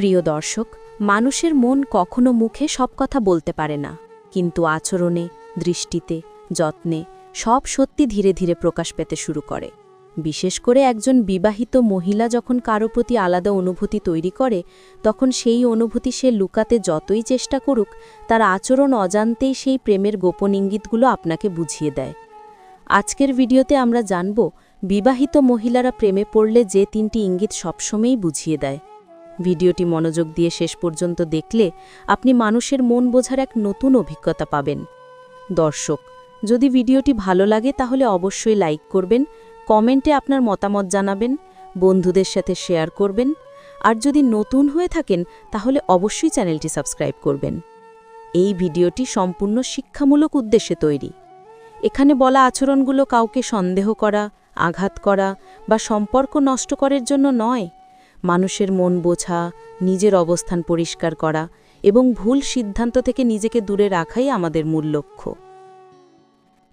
প্রিয় দর্শক, মানুষের মন কখনো মুখে সব কথা বলতে পারে না। কিন্তু আচরণে, দৃষ্টিতে, যত্নে সব সত্যি ধীরে ধীরে প্রকাশ পেতে শুরু করে। বিশেষ করে একজন বিবাহিত মহিলা যখন কারও প্রতি আলাদা অনুভূতি তৈরি করে, তখন সেই অনুভূতি সে লুকাতে যতই চেষ্টা করুক, তার আচরণ অজান্তেই সেই প্রেমের গোপন ইঙ্গিতগুলো আপনাকে বুঝিয়ে দেয়। আজকের ভিডিওতে আমরা জানব, বিবাহিত মহিলারা প্রেমে পড়লে যে তিনটি ইঙ্গিত সবসময়ই বুঝিয়ে দেয়। ভিডিওটি মনোযোগ দিয়ে শেষ পর্যন্ত দেখলে আপনি মানুষের মন বোঝার এক নতুন অভিজ্ঞতা পাবেন। দর্শক, যদি ভিডিওটি ভালো লাগে তাহলে অবশ্যই লাইক করবেন, কমেন্টে আপনার মতামত জানাবেন, বন্ধুদের সাথে শেয়ার করবেন, আর যদি নতুন হয়ে থাকেন তাহলে অবশ্যই চ্যানেলটি সাবস্ক্রাইব করবেন। এই ভিডিওটি সম্পূর্ণ শিক্ষামূলক উদ্দেশ্যে তৈরি। এখানে বলা আচরণগুলো কাউকে সন্দেহ করা, আঘাত করা বা সম্পর্ক নষ্ট করার জন্য নয়। মানুষের মন বোঝা, নিজের অবস্থান পরিষ্কার করা এবং ভুল সিদ্ধান্ত থেকে নিজেকে দূরে রাখাই আমাদের মূল লক্ষ্য।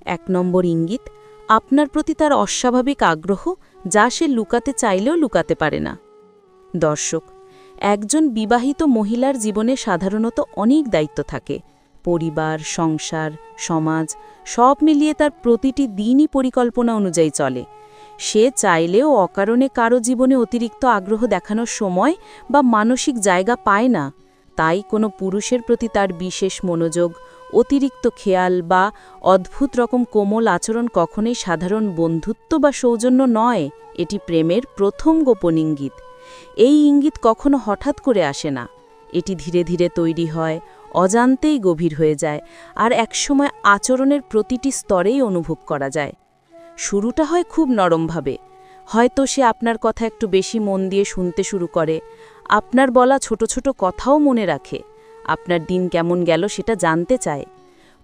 এক নম্বর ইঙ্গিত, আপনার প্রতি তার অস্বাভাবিক আগ্রহ যা সে লুকাতে চাইলেও লুকাতে পারে না। দর্শক, একজন বিবাহিত মহিলার জীবনে সাধারণত অনেক দায়িত্ব থাকে। পরিবার, সংসার, সমাজ সব মিলিয়ে তার প্রতিটি দিনই পরিকল্পনা অনুযায়ী চলে। সে চাইলেও অকারণে কারও জীবনে অতিরিক্ত আগ্রহ দেখানোর সময় বা মানসিক জায়গা পায় না। তাই কোনো পুরুষের প্রতি তার বিশেষ মনোযোগ, অতিরিক্ত খেয়াল বা অদ্ভুত রকম কোমল আচরণ কখনোই সাধারণ বন্ধুত্ব বা সৌজন্য নয়, এটি প্রেমের প্রথম গোপন ইঙ্গিত। এই ইঙ্গিত কখনো হঠাৎ করে আসে না। এটি ধীরে ধীরে তৈরি হয়, অজান্তেই গভীর হয়ে যায়, আর একসময় আচরণের প্রতিটি স্তরেই অনুভব করা যায়। শুরুটা হয় খুব নরমভাবে। হয়তো সে আপনার কথা একটু বেশি মন দিয়ে শুনতে শুরু করে। আপনার বলা ছোট ছোট কথাও মনে রাখে। আপনার দিন কেমন গেল সেটা জানতে চায়।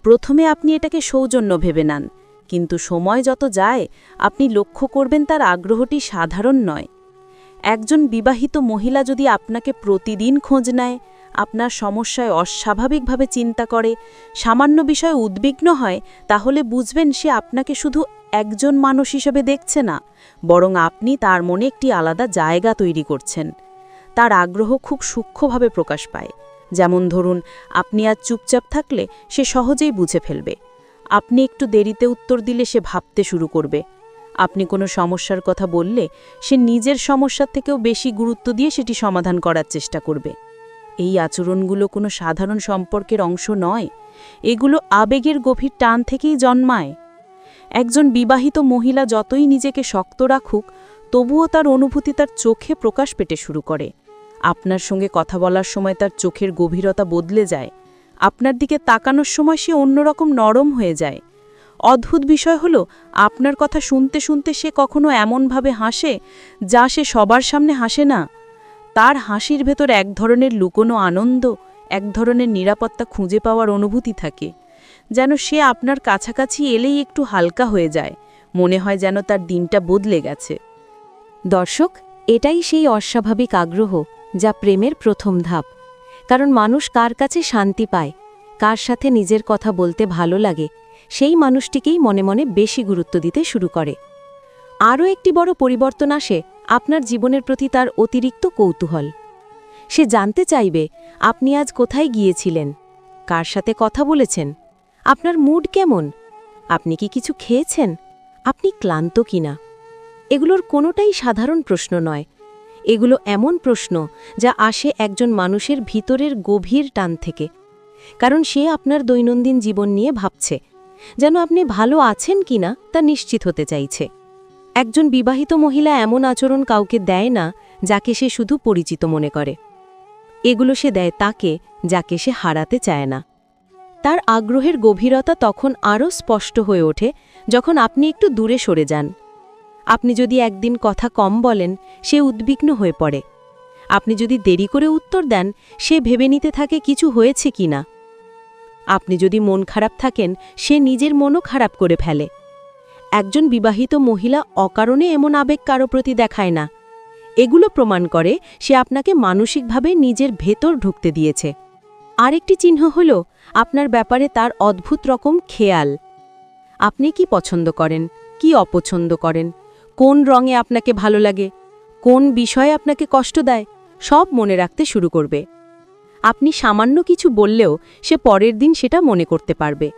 প্রথমে আপনি এটাকে সৌজন্য ভেবে নেন, কিন্তু সময় যত যায়, আপনি লক্ষ্য করবেন তার আগ্রহটি সাধারণ নয়। একজন বিবাহিত মহিলা যদি আপনাকে প্রতিদিন খোঁজ নেয়, আপনার সমস্যায় অস্বাভাবিকভাবে চিন্তা করে, সামান্য বিষয়ে উদ্বিগ্ন হয়, তাহলে বুঝবেন সে আপনাকে শুধু একজন মানুষ হিসেবে দেখছে না, বরং আপনি তার মনে একটি আলাদা জায়গা তৈরি করছেন। তার আগ্রহ খুব সূক্ষ্মভাবে প্রকাশ পায়। যেমন ধরুন, আপনি আজ চুপচাপ থাকলে সে সহজেই বুঝে ফেলবে। আপনি একটু দেরিতে উত্তর দিলে সে ভাবতে শুরু করবে। আপনি কোনো সমস্যার কথা বললে সে নিজের সমস্যার থেকেও বেশি গুরুত্ব দিয়ে সেটি সমাধান করার চেষ্টা করবে। এই আচরণগুলো কোনো সাধারণ সম্পর্কের অংশ নয়। এগুলো আবেগের গভীর টান থেকেই জন্মায়। একজন বিবাহিত মহিলা যতই নিজেকে শক্ত রাখুক, তবুও তার অনুভূতি তার চোখে প্রকাশ পেতে শুরু করে। আপনার সঙ্গে কথা বলার সময় তার চোখের গভীরতা বদলে যায়। আপনার দিকে তাকানোর সময় সে অন্যরকম নরম হয়ে যায়। অদ্ভুত বিষয় হলো, আপনার কথা শুনতে শুনতে সে কখনো এমনভাবে হাসে যা সে সবার সামনে হাসে না। তার হাসির ভেতর এক ধরনের লুকোনো আনন্দ, এক ধরনের নিরাপত্তা খুঁজে পাওয়ার অনুভূতি থাকে। যেন সে আপনার কাছাকাছি এলেই একটু হালকা হয়ে যায়। মনে হয় যেন তার দিনটা বদলে গেছে। দর্শক, এটাই সেই অস্বাভাবিক আগ্রহ যা প্রেমের প্রথম ধাপ। কারণ মানুষ কার কাছে শান্তি পায়, কার সাথে নিজের কথা বলতে ভালো লাগে, সেই মানুষটিকেই মনে মনে বেশি গুরুত্ব দিতে শুরু করে। আরও একটি বড় পরিবর্তন আসে আপনার জীবনের প্রতি তার অতিরিক্ত কৌতূহল। সে জানতে চাইবে, আপনি আজ কোথায় গিয়েছিলেন? কার সাথে কথা বলেছেন? আপনার মুড কেমন? আপনি কি কিছু খেয়েছেন? আপনি ক্লান্ত কিনা? এগুলোর কোনোটাই সাধারণ প্রশ্ন নয়। এগুলো এমন প্রশ্ন যা আসে একজন মানুষের ভিতরের গভীর টান থেকে। কারণ সে আপনার দৈনন্দিন জীবন নিয়ে ভাবছে। যেন আপনি ভালো আছেন কিনা তা নিশ্চিত হতে চাইছে। একজন বিবাহিত মহিলা এমন আচরণ কাউকে দেয় না যাকে সে শুধু পরিচিত মনে করে। এগুলো সে দেয় তাকে যাকে সে হারাতে চায় না। তার আগ্রহের গভীরতা তখন আরও স্পষ্ট হয়ে ওঠে যখন আপনি একটু দূরে সরে যান। আপনি যদি একদিন কথা কম বলেন, সে উদ্বিগ্ন হয়ে পড়ে। আপনি যদি দেরি করে উত্তর দেন, সে ভেবে নিতে থাকে কিছু হয়েছে কি না। আপনি যদি মন খারাপ থাকেন, সে নিজের মনও খারাপ করে ফেলে। একজন বিবাহিত মহিলা অকারণে এমন আবেগ কারও প্রতি দেখায় না। এগুলো প্রমাণ করে সে আপনাকে মানসিকভাবে নিজের ভেতর ঢুকতে দিয়েছে। আরেকটি চিহ্ন হল আপনার ব্যাপারে তার অদ্ভুত রকম খেয়াল। আপনি কি পছন্দ করেন? কি অপছন্দ করেন? কোন রঙে আপনাকে ভালো লাগে? কোন বিষয়ে আপনাকে কষ্ট দেয়? সব মনে রাখতে শুরু করবে। আপনি সামান্য কিছু বললেও সে পরের দিন সেটা মনে করতে পারবে।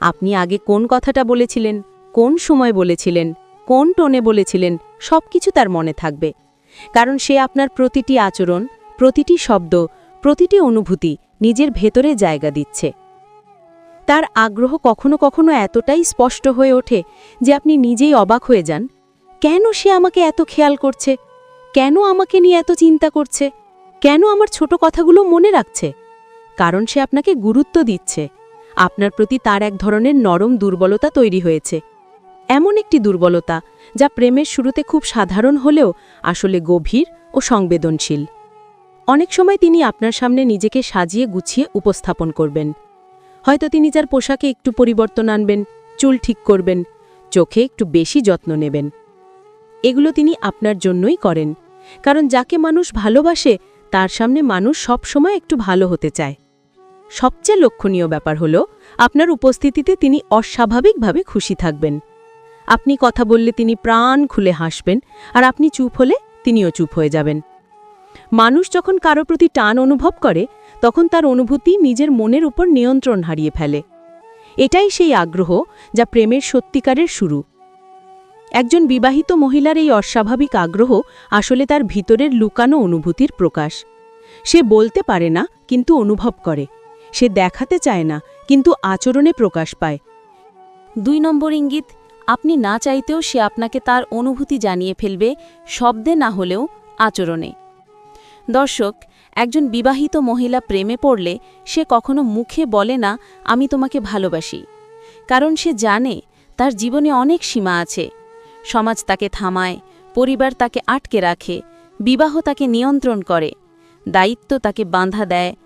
আপনি আগে কোন কথাটা বলেছিলেন? কোন সময় বলেছিলেন? কোন টোনে বলেছিলেন? সব কিছু তার মনে থাকবে। কারণ সে আপনার প্রতিটি আচরণ, প্রতিটি শব্দ, প্রতিটি অনুভূতি নিজের ভেতরে জায়গা দিচ্ছে। তার আগ্রহ কখনো কখনো এতটাই স্পষ্ট হয়ে ওঠে যে আপনি নিজেই অবাক হয়ে যান, কেন সে আমাকে এত খেয়াল করছে? কেন আমাকে নিয়ে এত চিন্তা করছে? কেন আমার ছোট কথাগুলো মনে রাখছে? কারণ সে আপনাকে গুরুত্ব দিচ্ছে। আপনার প্রতি তার এক ধরনের নরম দুর্বলতা তৈরি হয়েছে। এমন একটি দুর্বলতা যা প্রেমের শুরুতে খুব সাধারণ হলেও আসলে গভীর ও সংবেদনশীল। অনেক সময় তিনি আপনার সামনে নিজেকে সাজিয়ে গুছিয়ে উপস্থাপন করবেন। হয়তো তিনি যার পোশাকে একটু পরিবর্তন আনবেন, চুল ঠিক করবেন, চোখে একটু বেশি যত্ন নেবেন। এগুলো তিনি আপনার জন্যই করেন, কারণ যাকে মানুষ ভালোবাসে, তার সামনে মানুষ সব সময় একটু ভালো হতে চায়। সবচেয়ে লক্ষণীয় ব্যাপার হলো, আপনার উপস্থিতিতে তিনি অস্বাভাবিকভাবে খুশি থাকবেন। আপনি কথা বললে তিনি প্রাণ খুলে হাসবেন, আর আপনি চুপ হলে তিনিও চুপ হয়ে যাবেন। মানুষ যখন কারও প্রতি টান অনুভব করে, তখন তার অনুভূতি নিজের মনের উপর নিয়ন্ত্রণ হারিয়ে ফেলে। এটাই সেই আগ্রহ যা প্রেমের সত্যিকারের শুরু। একজন বিবাহিত মহিলার এই অস্বাভাবিক আগ্রহ আসলে তার ভিতরের লুকানো অনুভূতির প্রকাশ। সে বলতে পারে না, কিন্তু অনুভব করে। সে দেখাতে চায় না, কিন্তু আচরণে প্রকাশ পায়। দুই নম্বর ইঙ্গিত, আপনি না চাইতেও সে আপনাকে তার অনুভূতি জানিয়ে ফেলবে, শব্দে না হলেও আচরণে। দর্শক, একজন বিবাহিত মহিলা প্রেমে পড়লে সে কখনো মুখে বলে না, আমি তোমাকে ভালোবাসি। কারণ সে জানে তার জীবনে অনেক সীমা আছে। সমাজ তাকে থামায়, পরিবার তাকে আটকে রাখে, বিবাহ তাকে নিয়ন্ত্রণ করে, দায়িত্ব তাকে বাঁধা দেয়।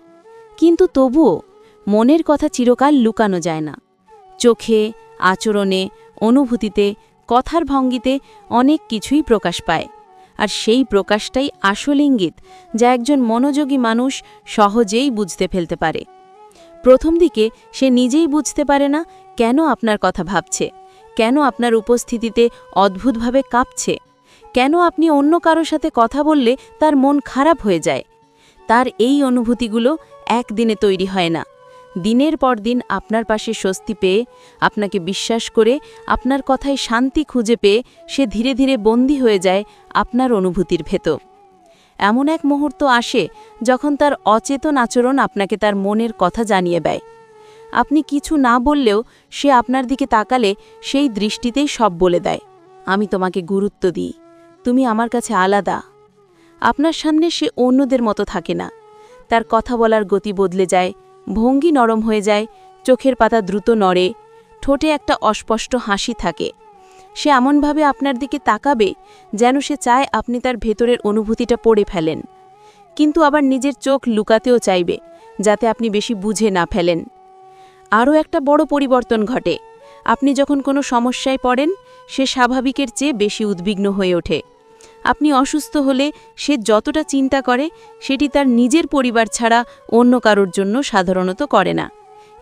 কিন্তু তবুও মনের কথা চিরকাল লুকানো যায় না। চোখে, আচরণে, অনুভূতিতে, কথার ভঙ্গিতে অনেক কিছুই প্রকাশ পায়। আর সেই প্রকাশটাই আসল ইঙ্গিত, যা একজন মনোযোগী মানুষ সহজেই বুঝতে ফেলতে পারে। প্রথম দিকে সে নিজেই বুঝতে পারে না, কেন আপনার কথা ভাবছে? কেন আপনার উপস্থিতিতে অদ্ভুতভাবে কাঁপছে? কেন আপনি অন্য কারোর সাথে কথা বললে তার মন খারাপ হয়ে যায়? তার এই অনুভূতিগুলো একদিনে তৈরি হয় না। দিনের পর দিন আপনার পাশে স্বস্তি পেয়ে, আপনাকে বিশ্বাস করে, আপনার কথায় শান্তি খুঁজে পেয়ে সে ধীরে ধীরে বন্দী হয়ে যায় আপনার অনুভূতির ভেতর। এমন এক মুহূর্ত আসে যখন তার অচেতন আচরণ আপনাকে তার মনের কথা জানিয়ে দেয়। আপনি কিছু না বললেও সে আপনার দিকে তাকালে সেই দৃষ্টিতেই সব বলে দেয়, আমি তোমাকে গুরুত্ব দিই, তুমি আমার কাছে আলাদা। আপনার সামনে সে অন্যদের মতো থাকে না, তার কথা বলার গতি বদলে যায় ভঙ্গি নরম হয়ে যায়, চোখের পাতা দ্রুত নড়ে, ঠোঁটে একটা অস্পষ্ট হাসি থাকে। সে এমনভাবে আপনার দিকে তাকাবে যেন সে চায় আপনি তার ভেতরের অনুভূতিটা পড়ে ফেলেন। কিন্তু আবার নিজের চোখ লুকাতেও চাইবে, যাতে আপনি বেশি বুঝে না ফেলেন। আরও একটা বড় পরিবর্তন ঘটে। আপনি যখন কোনো সমস্যায় পড়েন, সে স্বাভাবিকের চেয়ে বেশি উদ্বিগ্ন হয়ে ওঠে। আপনি অসুস্থ হলে সে যতটা চিন্তা করে, সেটি তার নিজের পরিবার ছাড়া অন্য কারোর জন্য সাধারণত করে না।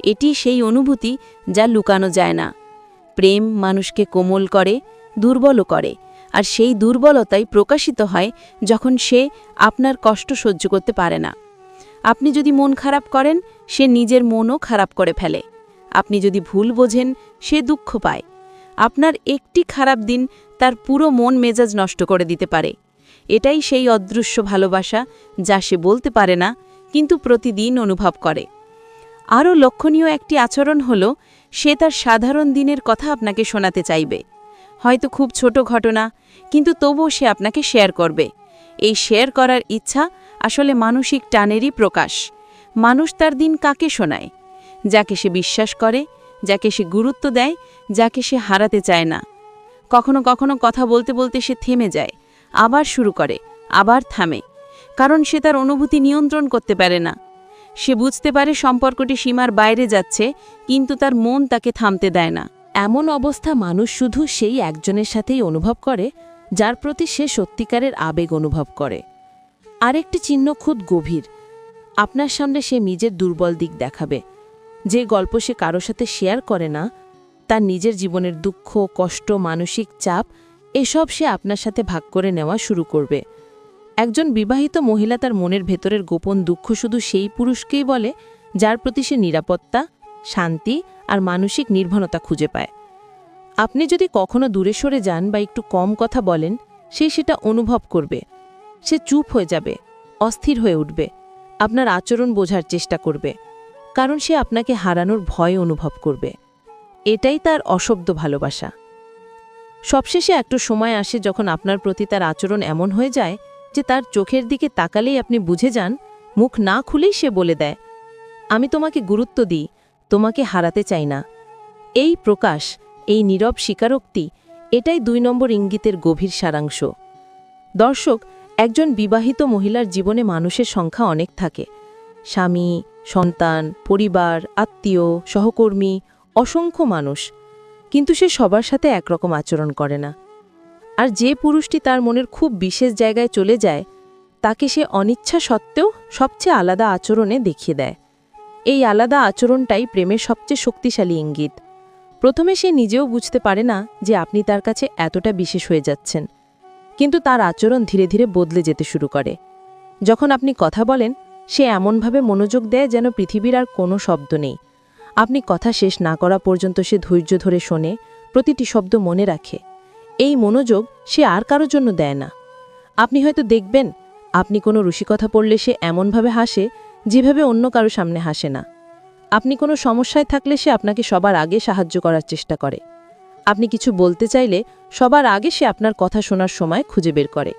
এটি সেই অনুভূতি যা লুকানো যায় না। প্রেম মানুষকে কোমল করে, দুর্বলও করে, আর সেই দুর্বলতাই প্রকাশিত হয় যখন সে আপনার কষ্ট সহ্য করতে পারে না। আপনি যদি মন খারাপ করেন, সে নিজের মনও খারাপ করে ফেলে। আপনি যদি ভুল বোঝেন, সে দুঃখ পায়। আপনার একটি খারাপ দিন তার পুরো মন মেজাজ নষ্ট করে দিতে পারে। এটাই সেই অদৃশ্য ভালোবাসা যা সে বলতে পারে না, কিন্তু প্রতিদিন অনুভব করে। আরও লক্ষণীয় একটি আচরণ হল, সে তার সাধারণ দিনের কথা আপনাকে শোনাতে চাইবে। হয়তো খুব ছোট ঘটনা, কিন্তু তবুও সে আপনাকে শেয়ার করবে। এই শেয়ার করার ইচ্ছা আসলে মানসিক টানেরই প্রকাশ। মানুষ তার দিন কাকে শোনায়? যাকে সে বিশ্বাস করে যাকে সে গুরুত্ব দেয়, যাকে সে হারাতে চায় না। কখনো কখনো কথা বলতে বলতে সে থেমে যায়, আবার শুরু করে, আবার থামে, কারণ সে তার অনুভূতি নিয়ন্ত্রণ করতে পারে না। সে বুঝতে পারে সম্পর্কটি সীমার বাইরে যাচ্ছে, কিন্তু তার মন তাকে থামতে দেয় না। এমন অবস্থা মানুষ শুধু সেই একজনের সাথেই অনুভব করে, যার প্রতি সে সত্যিকারের আবেগ অনুভব করে। আরেকটি চিহ্ন খুব গভীর। আপনার সামনে সে নিজের দুর্বল দিক দেখাবে। যে গল্প সে কারও সাথে শেয়ার করে না, তার নিজের জীবনের দুঃখ, কষ্ট, মানসিক চাপ, এসব সে আপনার সাথে ভাগ করে নেওয়া শুরু করবে। একজন বিবাহিত মহিলা তার মনের ভেতরের গোপন দুঃখ শুধু সেই পুরুষকেই বলে, যার প্রতি সে নিরাপত্তা, শান্তি আর মানসিক নির্ভরতা খুঁজে পায়। আপনি যদি কখনো দূরে সরে যান বা একটু কম কথা বলেন, সে সেটা অনুভব করবে। সে চুপ হয়ে যাবে, অস্থির হয়ে উঠবে। আপনার আচরণ বোঝার চেষ্টা করবে। কারণ সে আপনাকে হারানোর ভয় অনুভব করবে। এটাই তার অশব্দ ভালোবাসা। সবশেষে একটু সময় আসে যখন আপনার প্রতি তার আচরণ এমন হয়ে যায় যে তার চোখের দিকে তাকালেই আপনি বুঝে যান, মুখ না খুলেই সে বলে দেয়, আমি তোমাকে গুরুত্ব দিই, তোমাকে হারাতে চাই না। এই প্রকাশ, এই নীরব স্বীকারোক্তি, এটাই দুই নম্বর ইঙ্গিতের গভীর সারাংশ। দর্শক, একজন বিবাহিত মহিলার জীবনে মানুষের সংখ্যা অনেক থাকে। স্বামী, সন্তান, পরিবার, আত্মীয়, সহকর্মী, অসংখ্য মানুষ। কিন্তু সে সবার সাথে একরকম আচরণ করে না। আর যে পুরুষটি তার মনের খুব বিশেষ জায়গায় চলে যায়, তাকে সে অনিচ্ছা সত্ত্বেও সবচেয়ে আলাদা আচরণে দেখিয়ে দেয়। এই আলাদা আচরণটাই প্রেমের সবচেয়ে শক্তিশালী ইঙ্গিত। প্রথমে সে নিজেও বুঝতে পারে না যে আপনি তার কাছে এতটা বিশেষ হয়ে যাচ্ছেন। কিন্তু তার আচরণ ধীরে ধীরে বদলে যেতে শুরু করে। যখন আপনি কথা বলেন সে এমনভাবে মনোযোগ দেয় যেন পৃথিবীর আর কোনো শব্দ নেই। আপনি কথা শেষ না করা পর্যন্ত সে ধৈর্য ধরে শোনে, প্রতিটি শব্দ মনে রাখে। এই মনোযোগ সে আর কারোর জন্য দেয় না। আপনি হয়তো দেখবেন, আপনি কোনো রসিকথা পড়লে সে এমনভাবে হাসে যেভাবে অন্য কারও সামনে হাসে না। আপনি কোনো সমস্যায় থাকলে সে আপনাকে সবার আগে সাহায্য করার চেষ্টা করে। আপনি কিছু বলতে চাইলে সবার আগে সে আপনার কথা শোনার সময় খুঁজে বের করে।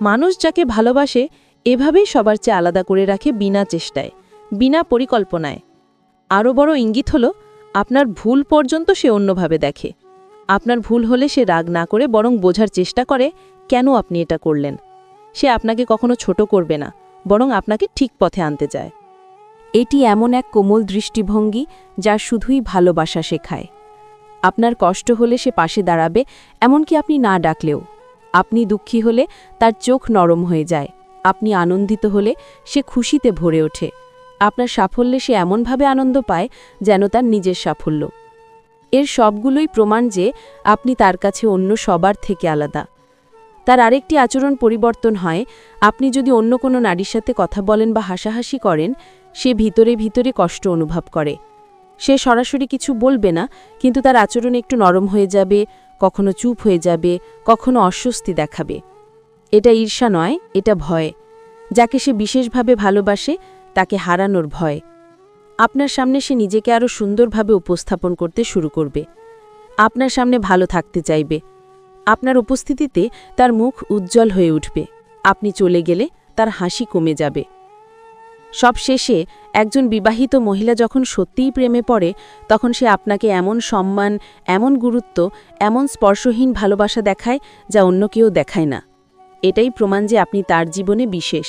মানুষ যাকে ভালোবাসে এভাবেই সবার চেয়ে আলাদা করে রাখে বিনা চেষ্টায়, বিনা পরিকল্পনায়। আরও বড় ইঙ্গিত হল, আপনার ভুল পর্যন্ত সে অন্যভাবে দেখে। আপনার ভুল হলে সে রাগ না করে বরং বোঝার চেষ্টা করে, কেন আপনি এটা করলেন? সে আপনাকে কখনো ছোট করবে না, বরং আপনাকে ঠিক পথে আনতে চায়। এটি এমন এক কোমল দৃষ্টিভঙ্গি যা শুধুই ভালোবাসা শেখায়। আপনার কষ্ট হলে সে পাশে দাঁড়াবে, এমনকি আপনি না ডাকলেও। আপনি দুঃখী হলে তার চোখ নরম হয়ে যায়। আপনি আনন্দিত হলে সে খুশিতে ভরে ওঠে। আপনার সাফল্যে সে এমনভাবে আনন্দ পায় যেন তার নিজের সাফল্য। এর সবগুলোই প্রমাণ যে আপনি তার কাছে অন্য সবার থেকে আলাদা। তার আরেকটি আচরণ পরিবর্তন হয়, আপনি যদি অন্য কোনো নারীর সাথে কথা বলেন বা হাসাহাসি করেন, সে ভিতরে ভিতরে কষ্ট অনুভব করে। সে সরাসরি কিছু বলবে না, কিন্তু তার আচরণ একটু নরম হয়ে যাবে, কখনো চুপ হয়ে যাবে, কখনো অস্বস্তি দেখাবে। এটা ঈর্ষা নয়, এটা ভয়। যাকে সে বিশেষভাবে ভালোবাসে, তাকে হারানোর ভয়। আপনার সামনে সে নিজেকে আরও সুন্দরভাবে উপস্থাপন করতে শুরু করবে। আপনার সামনে ভালো থাকতে চাইবে। আপনার উপস্থিতিতে তার মুখ উজ্জ্বল হয়ে উঠবে। আপনি চলে গেলে তার হাসি কমে যাবে। সব শেষে একজন বিবাহিত মহিলা যখন সত্যিই প্রেমে পড়ে, তখন সে আপনাকে এমন সম্মান, এমন গুরুত্ব, এমন স্পর্শহীন ভালোবাসা দেখায় যা অন্য কেউ দেখায় না। এটাই প্রমাণ যে আপনি তার জীবনে বিশেষ।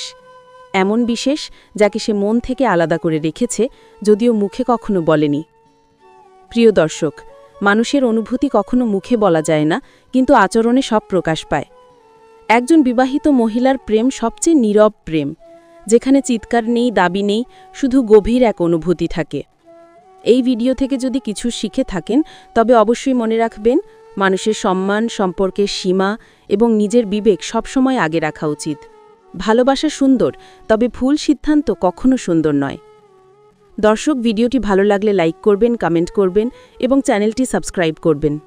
এমন বিশেষ যাকে সে মন থেকে আলাদা করে রেখেছে, যদিও মুখে কখনো বলেনি। প্রিয় দর্শক, মানুষের অনুভূতি কখনো মুখে বলা যায় না, কিন্তু আচরণে সব প্রকাশ পায়। একজন বিবাহিত মহিলার প্রেম সবচেয়ে নীরব প্রেম, যেখানে চিৎকার নেই, দাবি নেই, শুধু গভীর এক অনুভূতি থাকে। এই ভিডিও থেকে যদি কিছু শিখে থাকেন, তবে অবশ্যই মনে রাখবেন মানুষের সম্মান সম্পর্কে সীমা এবং নিজের বিবেক সবসময় আগে রাখা উচিত। ভালোবাসা সুন্দর, তবে ভুল সিদ্ধান্ত কখনো সুন্দর নয়। দর্শক, ভিডিওটি ভালো লাগলে লাইক করবেন, কমেন্ট করবেন এবং চ্যানেলটি সাবস্ক্রাইব করবেন।